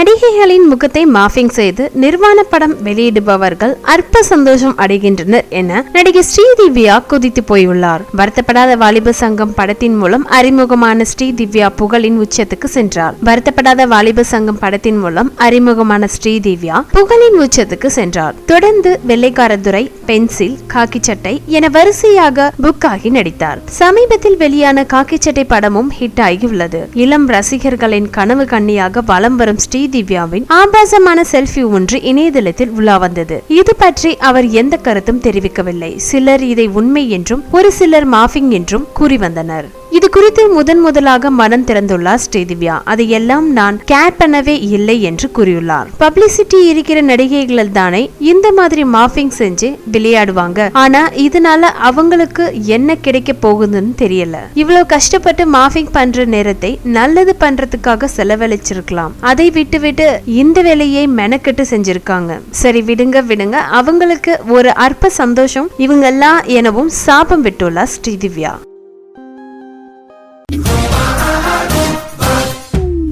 நடிகைகளின் முகத்தை மாஃபிங் செய்து நிர்வாண படம் வெளியிடுபவர்கள் அற்ப சந்தோஷம் அடைகின்றனர் என நடிகை ஸ்ரீதிவ்யா குதித்து போயுள்ளார். வருத்தப்படாத வாலிப சங்கம் படத்தின் மூலம் அறிமுகமான ஸ்ரீதிவ்யா புகழின் உச்சத்துக்கு சென்றார். வருத்தப்படாத வாலிப சங்கம் படத்தின் மூலம் அறிமுகமான ஸ்ரீதிவ்யா புகழின் உச்சத்துக்கு சென்றார். தொடர்ந்து வெள்ளைக்காரதுரை பென்சில் காக்கி சட்டை என வரிசையாக புக் ஆகி நடித்தார். சமீபத்தில் வெளியான காக்கி சட்டை படமும் ஹிட் ஆகியுள்ளது. இளம் ரசிகர்களின் கனவு கண்ணியாக வலம் வரும் ஸ்ரீ திவ்யாவின் ஆபாசமான செல்ஃபி ஒன்று இணையதளத்தில் உலா வந்தது. இது பற்றி அவர் எந்த கருத்தும் தெரிவிக்கவில்லை. சிலர் இதை உண்மை என்றும் ஒரு சிலர் மாஃபிங் என்றும் கூறி வந்தனர். இது குறித்து முதன் முதலாக மனம் திறந்துள்ளார் ஸ்ரீதிவ்யா அதையெல்லாம் நான் கேர் பண்ணவே இல்லை என்று கூறியுள்ளார். பப்ளிசிட்டி இருக்கிற நடிகைகள் தானே இந்த மாதிரி மாஃபிங் செஞ்சு விளையாடுவாங்க. ஆனா இதனால அவங்களுக்கு என்ன கிடைக்க போகுதுன்னு தெரியல. இவ்வளவு கஷ்டப்பட்டு மாஃபிங் பண்ற நேரத்தை நல்லது பண்றதுக்காக செலவழிச்சிருக்கலாம். அதை விட்டு விட்டு இந்த வேலையை மெனக்கெட்டு செஞ்சிருக்காங்க. சரி விடுங்க விடுங்க. அவங்களுக்கு ஒரு அற்ப சந்தோஷம். இவங்கெல்லாம் எனவும் சாபம் விட்டுள்ளார் ஸ்ரீதிவ்யா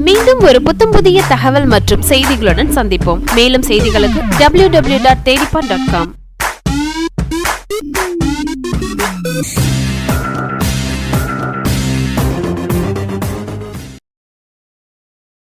மீண்டும் ஒரு புத்தம் புதிய தகவல் மற்றும் செய்திகளுடன் சந்திப்போம். மேலும் செய்திகளுக்கு டபிள்யூ டபிள்யூ டாட் தேடிப்பான் டாட் காம்